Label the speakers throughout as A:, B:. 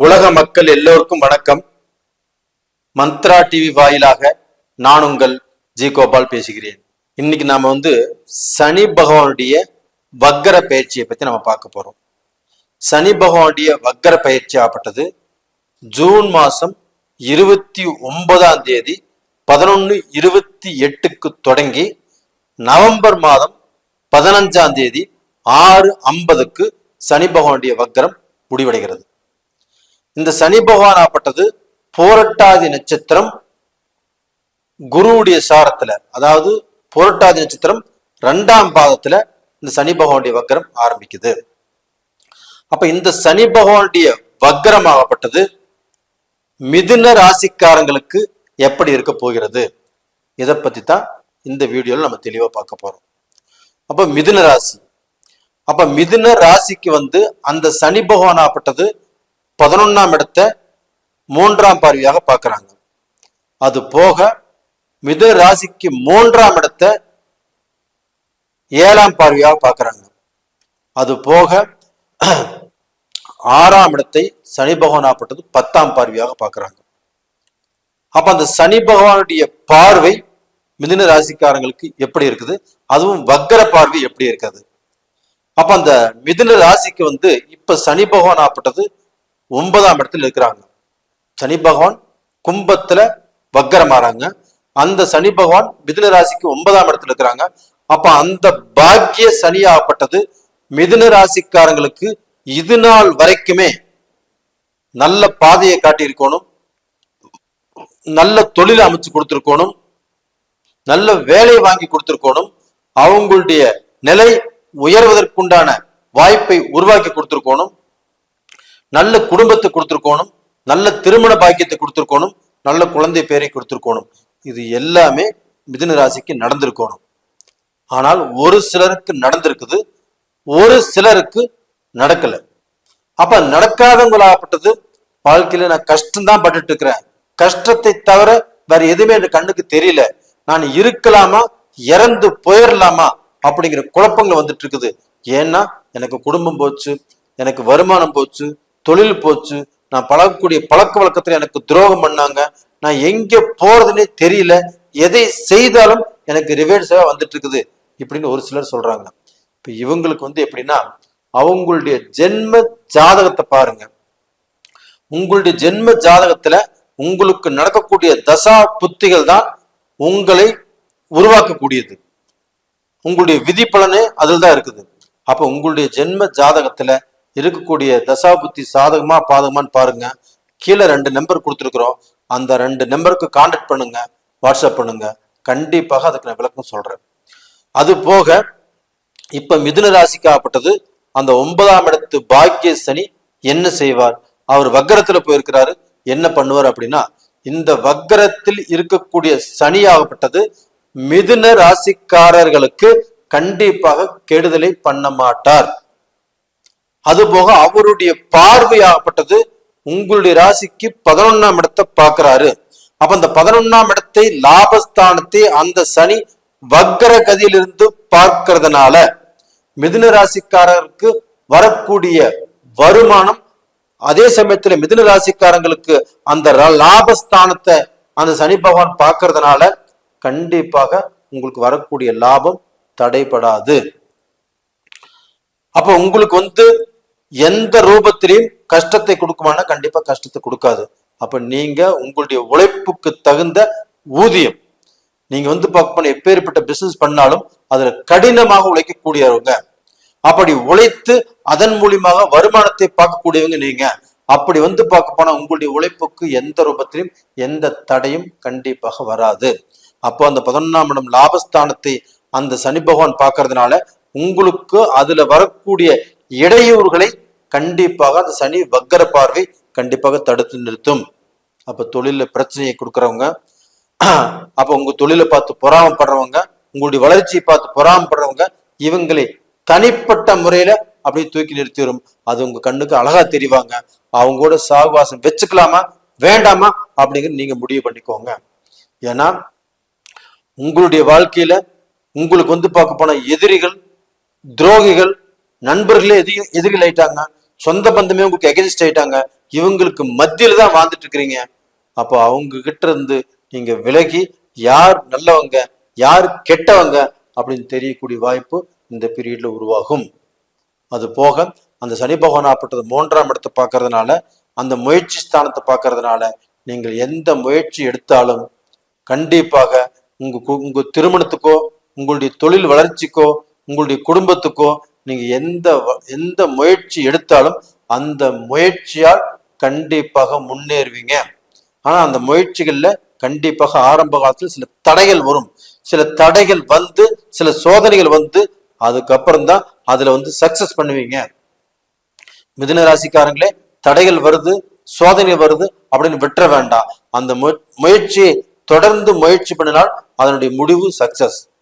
A: உலக மக்கள் எல்லோருக்கும் வணக்கம். மந்த்ரா டிவி வாயிலாக நான் உங்கள் ஜி கோபால் பேசுகிறேன். இன்னைக்கு நாம வந்து சனி பகவானுடைய வக்கர பயிற்சியை பத்தி நம்ம பார்க்க போறோம். சனி பகவானுடைய வக்கர பயிற்சி ஆப்பட்டது ஜூன் மாசம் இருபத்தி ஒன்பதாம் தேதி பதினொன்னு இருபத்தி எட்டுக்கு தொடங்கி நவம்பர் மாதம் பதினஞ்சாம் தேதி ஆறு ஐம்பதுக்கு சனி பகவானுடைய வக்கரம் முடிவடைகிறது. இந்த சனி பகவான் ஆப்பட்டது போரட்டாதி நட்சத்திரம் குருவுடைய சாரத்துல அதாவது போரட்டாதி நட்சத்திரம் ரெண்டாம் பாதத்துல இந்த சனி பகவானுடைய வக்கரம் ஆரம்பிக்குது. அப்ப இந்த சனி பகவானுடைய வக்கரம் ஆகப்பட்டது மிதுன ராசிக்காரங்களுக்கு எப்படி இருக்க போகிறது? இதை பத்தி தான் இந்த வீடியோல நம்ம தெளிவா பார்க்க போறோம். அப்ப மிதுன ராசி. அப்ப மிதுன ராசிக்கு வந்து அந்த சனி பகவான் ஆப்பட்டது பதினொன்னாம் இடத்தை மூன்றாம் பார்வையாக பார்க்குறாங்க. அது போக மிதுன ராசிக்கு மூன்றாம் இடத்தை ஏழாம் பார்வையாக பார்க்குறாங்க. அது போக ஆறாம் இடத்தை சனி பகவானாப்பட்டது பத்தாம் பார்வையாக பார்க்கறாங்க. அப்ப அந்த சனி பகவானுடைய பார்வை மிதுன ராசிக்காரங்களுக்கு எப்படி இருக்குது? அதுவும் வக்கர பார்வை எப்படி இருக்குது? அப்ப அந்த மிதுன ராசிக்கு வந்து இப்ப சனி பகவான் ஆப்பட்டது ஒன்பதாம் இடத்துல இருக்கிறாங்க. சனி பகவான் கும்பத்துல வக்கரமாறாங்க. அந்த சனி பகவான் மிதுன ராசிக்கு ஒன்பதாம் இடத்துல இருக்கிறாங்க. அப்ப அந்த பாக்கிய சனி மிதுன ராசிக்காரங்களுக்கு இது நாள் வரைக்குமே நல்ல பாதையை காட்டியிருக்கணும். நல்ல தொழில் அமைச்சு கொடுத்துருக்கணும். நல்ல வேலை வாங்கி கொடுத்துருக்கணும். அவங்களுடைய நிலை உயர்வதற்குண்டான வாய்ப்பை உருவாக்கி கொடுத்துருக்கணும். நல்ல குடும்பத்தை கொடுத்துருக்கோணும் நல்ல திருமண பாக்கியத்தை கொடுத்துருக்கோணும் நல்ல குழந்தை பேரை கொடுத்துருக்கோணும். இது எல்லாமே மிதுன ராசிக்கு நடந்திருக்கணும். ஆனால் ஒரு சிலருக்கு நடந்திருக்குது ஒரு சிலருக்கு நடக்கல. அப்ப நடக்காதவங்களாகப்பட்டது வாழ்க்கையில நான் கஷ்டம்தான் பட்டுட்டு இருக்கிறேன் கஷ்டத்தை தவிர வேற எதுவுமே என் கண்ணுக்கு தெரியல. நான் இருக்கலாமா இறந்து போயிடலாமா அப்படிங்கிற குழப்பங்கள் வந்துட்டு இருக்குது ஏன்னா எனக்கு குடும்பம் போச்சு எனக்கு வருமானம் போச்சு தொழில் போச்சு. நான் பழகக்கூடிய பழக்க வழக்கத்துல எனக்கு துரோகம் பண்ணாங்க. நான் எங்க போறதுன்னே தெரியல. எதை செய்தாலும் எனக்கு ரிவேர்ஸா வந்துட்டு இருக்குது இப்படின்னு ஒரு சிலர் சொல்றாங்க. இப்ப இவங்களுக்கு வந்து எப்படின்னா அவங்களுடைய ஜென்ம ஜாதகத்தை பாருங்க. உங்களுடைய ஜென்ம ஜாதகத்துல உங்களுக்கு நடக்கக்கூடிய தசா புத்திகள் தான் உங்களை உருவாக்கக்கூடியது. உங்களுடைய விதி பலனே அதில் தான் இருக்குது. அப்ப உங்களுடைய ஜென்ம ஜாதகத்துல இருக்கக்கூடிய தசா புத்தி சாதகமா பாதகமான்னு பாருங்க. கீழே ரெண்டு நம்பர் கொடுத்துருக்குறோம். அந்த ரெண்டு நம்பருக்கு கான்டாக்ட் பண்ணுங்க. வாட்ஸ்அப் பண்ணுங்க. கண்டிப்பாக அதுக்கு நான் விளக்கம் சொல்றேன். அது போக இப்ப மிதுன ராசிக்காகப்பட்டது அந்த ஒன்பதாம் இடத்து பாக்கிய சனி என்ன செய்வார்? அவர் வக்கரத்துல போயிருக்கிறாரு. என்ன பண்ணுவார் அப்படின்னா இந்த வக்கரத்தில் இருக்கக்கூடிய சனி ஆகப்பட்டது மிதுன ராசிக்காரர்களுக்கு கண்டிப்பாக கெடுதலை பண்ண மாட்டார். அதுபோக அவருடைய பார்வையாகப்பட்டது உங்களுடைய ராசிக்கு பதினொன்னாம் இடத்தை பார்க்கிறாரு. அப்ப அந்த பதினொன்னாம் இடத்தை லாபஸ்தானத்தை அந்த சனி வக்கர கதியிலிருந்து பார்க்கறதுனால மிதுன ராசிக்காரருக்கு வரக்கூடிய வருமானம் அதே சமயத்துல மிதுன ராசிக்காரங்களுக்கு அந்த லாபஸ்தானத்தை அந்த சனி பகவான் பார்க்கறதுனால கண்டிப்பாக உங்களுக்கு வரக்கூடிய லாபம் தடைபடாது. அப்ப உங்களுக்கு வந்து எந்த ரூபத்திலையும் கஷ்டத்தை கொடுக்குமானா கண்டிப்பா கஷ்டத்தை கொடுக்காது. அப்ப நீங்க உங்களுடைய உழைப்புக்கு தகுந்த ஊதியம். நீங்க வந்து பார்க்க போனா எப்பேற்பட்ட பிசினஸ் பண்ணாலும் அதுல கடினமாக உழைக்கக்கூடியவங்க. அப்படி உழைத்து அதன் மூலியமாக வருமானத்தை பார்க்கக்கூடியவங்க நீங்க. அப்படி வந்து பார்க்க போனா உங்களுடைய உழைப்புக்கு எந்த ரூபத்திலும் எந்த தடையும் கண்டிப்பாக வராது. அப்போ அந்த பதினொன்னாம் இடம் லாபஸ்தானத்தை அந்த சனி பகவான் பார்க்கறதுனால உங்களுக்கு அதுல வரக்கூடிய இடையூறுகளை கண்டிப்பாக அந்த சனி வக்கர பார்வை கண்டிப்பாக தடுத்து நிறுத்தும். அப்ப தொழில பிரச்சனையை கொடுக்கறவங்க அப்ப உங்க தொழிலை பார்த்து பொறாமப்படுறவங்க உங்களுடைய வளர்ச்சியை பார்த்து பொறாமப்படுறவங்க இவங்களை தனிப்பட்ட முறையில அப்படியே தூக்கி நிறுத்தி வரும் அது உங்க கண்ணுக்கு அழகா தெரிவாங்க. அவங்க கூட சாகுவாசம் வச்சுக்கலாமா வேண்டாமா அப்படிங்கிறது நீங்க முடிவு பண்ணிக்கோங்க. ஏன்னா உங்களுடைய வாழ்க்கையில உங்களுக்கு வந்து பார்க்க போன எதிரிகள் துரோகிகள் நண்பர்களே எதிரி எதிரிகள் ஆயிட்டாங்க. சொந்த பந்தமே உங்களுக்கு எகென்ஸ்ட் ஆயிட்டாங்க. இவங்களுக்கு மத்தியில தான் வாழ்ந்துட்டு இருக்கிறீங்க. அப்போ அவங்க கிட்ட இருந்து நீங்க விலகி யார் நல்லவங்க யார் கெட்டவங்க அப்படின்னு தெரியக்கூடிய வாய்ப்பு இந்த பீரியட்ல உருவாகும். அது போக அந்த சனி பகவான் ஆப்பட்டது மூன்றாம் இடத்தை பார்க்கறதுனால அந்த முயற்சி ஸ்தானத்தை பார்க்கறதுனால நீங்கள் எந்த முயற்சி எடுத்தாலும் கண்டிப்பாக உங்க கு- உங்க திருமணத்துக்கோ உங்களுடைய தொழில் வளர்ச்சிக்கோ உங்களுடைய குடும்பத்துக்கோ நீங்கள் எந்த எந்த முயற்சி எடுத்தாலும் அந்த முயற்சியால் கண்டிப்பாக முன்னேறுவீங்க. ஆனால் அந்த முயற்சிகளில் கண்டிப்பாக ஆரம்ப காலத்தில் சில தடைகள் வரும். சில தடைகள் வந்து சில சோதனைகள் வந்து அதுக்கப்புறம் தான் அதில் வந்து சக்சஸ் பண்ணுவீங்க. மிதுன ராசிக்காரங்களே தடைகள் வருது சோதனை வருது அப்படின்னு விட்டுற வேண்டாம். அந்த மு- முயற்சியை தொடர்ந்து முயற்சி பண்ணினால் அதனுடைய முடிவு சக்சஸ்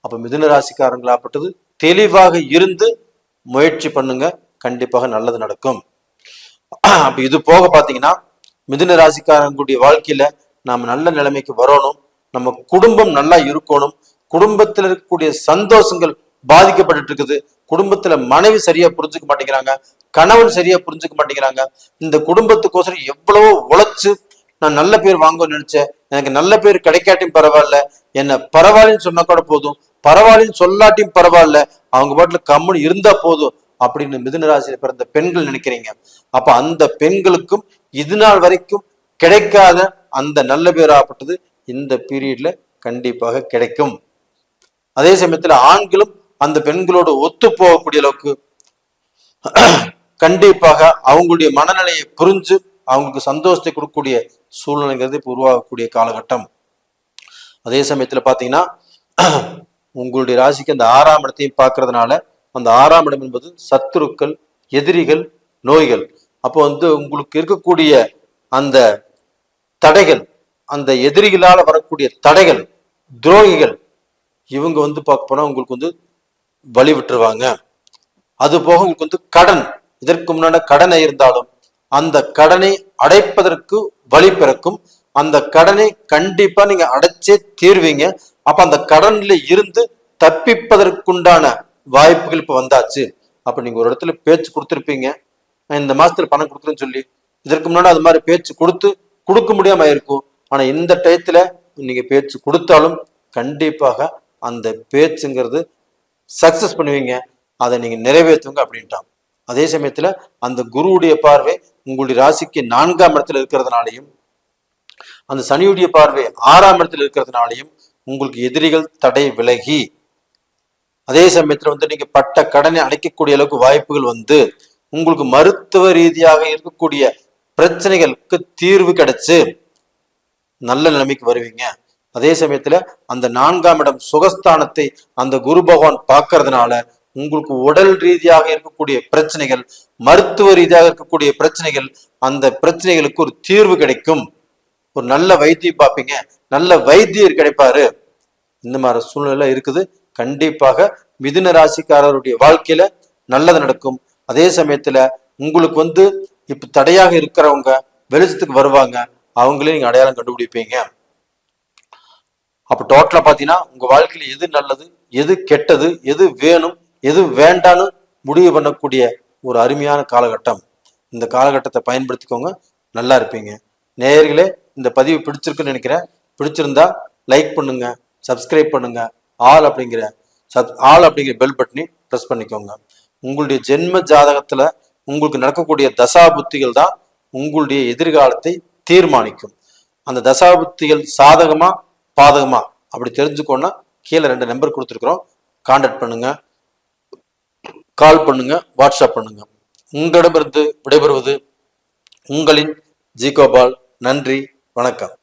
A: அப்ப மிதுன ராசிக்காரங்களாப்பட்டது தெளிவாக இருந்து முயற்சி பண்ணுங்க. கண்டிப்பாக நல்லது நடக்கும். அப்ப இது போக பாத்தீங்கன்னா மிதுன ராசிக்காரங்களுடைய வாழ்க்கையில நாம நல்ல நிலைமைக்கு வரணும். நம்ம குடும்பம் நல்லா இருக்கணும். குடும்பத்துல இருக்கக்கூடிய சந்தோஷங்கள் பாதிக்கப்பட்டு இருக்குது. குடும்பத்துல மனைவி சரியா புரிஞ்சுக்க மாட்டேங்கிறாங்க. கணவன் சரியா புரிஞ்சுக்க மாட்டேங்கிறாங்க. இந்த குடும்பத்துக்கோசரம் எவ்வளவோ உழைச்சு நான் நல்ல பேர் வாங்க நினைச்சேன். எனக்கு நல்ல பேர் கிடைக்காட்டியும் பரவாயில்ல. என்ன பரவாயில்லன்னு சொன்னா கூட போதும். பரவாயில்லன்னு சொல்லாட்டியும் பரவாயில்ல. அவங்க பாட்டுல கம்முன்னு இருந்தா போதும் அப்படின்னு மிதுனராசியில பிறந்த பெண்கள் நினைக்கிறீங்க. அப்ப அந்த பெண்களுக்கும் இது நாள் வரைக்கும் கிடைக்காத அந்த நல்ல பேராப்பட்டது இந்த பீரியட்ல கண்டிப்பாக கிடைக்கும். அதே சமயத்துல ஆண்களும் அந்த பெண்களோடு ஒத்து போகக்கூடிய அளவுக்கு கண்டிப்பாக அவங்களுடைய மனநிலையை புரிஞ்சு அவங்களுக்கு சந்தோஷத்தை கொடுக்கக்கூடிய சூழ்நிலைங்கிறது இப்போ உருவாகக்கூடிய காலகட்டம். அதே சமயத்துல பாத்தீங்கன்னா உங்களுடைய ராசிக்கு அந்த ஆறாம் இடத்தையும் பார்க்கறதுனால அந்த ஆறாம் இடம் என்பது சத்துருக்கள் எதிரிகள் நோய்கள். அப்போ வந்து உங்களுக்கு இருக்கக்கூடிய அந்த தடைகள் அந்த எதிரிகளால வரக்கூடிய தடைகள் துரோகிகள் இவங்க வந்து பார்க்க போனா உங்களுக்கு வந்து வழி விட்டுருவாங்க. அது போக உங்களுக்கு வந்து கடன் இதற்கு முன்னாடி கடனை இருந்தாலும் அந்த கடனை அடைப்பதற்கு வழி பிறக்கும். அந்த கடனை கண்டிப்பா நீங்க அடைச்சே தீர்வீங்க. அப்ப அந்த கடன்ல இருந்து தப்பிப்பதற்குண்டான வாய்ப்புகள் இப்ப வந்தாச்சு. அப்ப நீங்க ஒரு இடத்துல பேச்சு கொடுத்துருப்பீங்க. இந்த மாசத்துல பணம் கொடுக்குறேன்னு சொல்லி இதற்கு முன்னாடி அது மாதிரி பேச்சு கொடுத்து கொடுக்க முடியாம இருக்கும் ஆனா இந்த டயத்துல நீங்க பேச்சு கொடுத்தாலும் கண்டிப்பாக அந்த பேச்சுங்கிறது சக்சஸ் பண்ணுவீங்க. அதை நீங்க நிறைவேற்றுங்க அப்படின்ட்டான். அதே சமயத்துல அந்த குருவுடைய பார்வை உங்களுடைய ராசிக்கு நான்காம் இடத்துல இருக்கிறதுனாலையும் அந்த சனியுடைய பார்வை ஆறாம் இடத்துல இருக்கிறதுனாலையும் உங்களுக்கு எதிரிகள் தடை விலகி அதே சமயத்துல வந்து நீங்க பட்ட கடனை அடைக்கக்கூடிய அளவுக்கு வாய்ப்புகள் வந்து உங்களுக்கு மருத்துவ ரீதியாக இருக்கக்கூடிய பிரச்சனைகளுக்கு தீர்வு கிடைச்சு நல்ல நிலைமைக்கு வருவீங்க. அதே சமயத்துல அந்த நான்காம் இடம் சுகஸ்தானத்தை அந்த குரு பகவான் பார்க்கறதுனால உங்களுக்கு உடல் ரீதியாக இருக்கக்கூடிய பிரச்சனைகள் மருத்துவ ரீதியாக இருக்கக்கூடிய பிரச்சனைகள் அந்த பிரச்சனைகளுக்கு ஒரு தீர்வு கிடைக்கும். ஒரு நல்ல வைத்தியம் பார்ப்பீங்க. நல்ல வைத்தியர் கிடைப்பாரு. இந்த மாதிரி சூழ்நிலை இருக்குது. கண்டிப்பாக மிதுன ராசிக்காரருடைய வாழ்க்கையில நல்லது நடக்கும். அதே சமயத்துல உங்களுக்கு வந்து இப்ப தடையாக இருக்கிறவங்க வெளிச்சத்துக்கு வருவாங்க. அவங்களே நீங்க அடையாளம் கண்டுபிடிப்பீங்க. அப்ப டோட்டலா பாத்தீங்கன்னா உங்க வாழ்க்கையில எது நல்லது எது கெட்டது எது வேணும் எது வேண்டான்னு முடிவு பண்ணக்கூடிய ஒரு அருமையான காலகட்டம். இந்த காலகட்டத்தை பயன்படுத்திக்கோங்க. நல்லா இருப்பீங்க. நேயர்களே இந்த பதிவு பிடிச்சிருக்குன்னு நினைக்கிறேன். பிடிச்சிருந்தா லைக் பண்ணுங்க. சப்ஸ்கிரைப் பண்ணுங்க. ஆல் அப்படிங்கிற சப் ஆல் அப்படிங்கிற பெல் பட்டனி ப்ரெஸ் பண்ணிக்கோங்க. உங்களுடைய ஜென்ம ஜாதகத்துல உங்களுக்கு நடக்கக்கூடிய தசாபுத்திகள் தான் உங்களுடைய எதிர்காலத்தை தீர்மானிக்கும். அந்த தசாபுத்திகள் சாதகமா பாதகமா? அப்படி தெரிஞ்சுக்கோன்னா கீழே ரெண்டு நம்பர் கொடுத்துருக்குறோம். கான்டாக்ட் பண்ணுங்க. கால் பண்ணுங்க. வாட்ஸ்அப் பண்ணுங்க. உங்களிடமிருந்து விடைபெறுவது உங்களின் ஜி கோபால் நன்றி. வணக்கம்.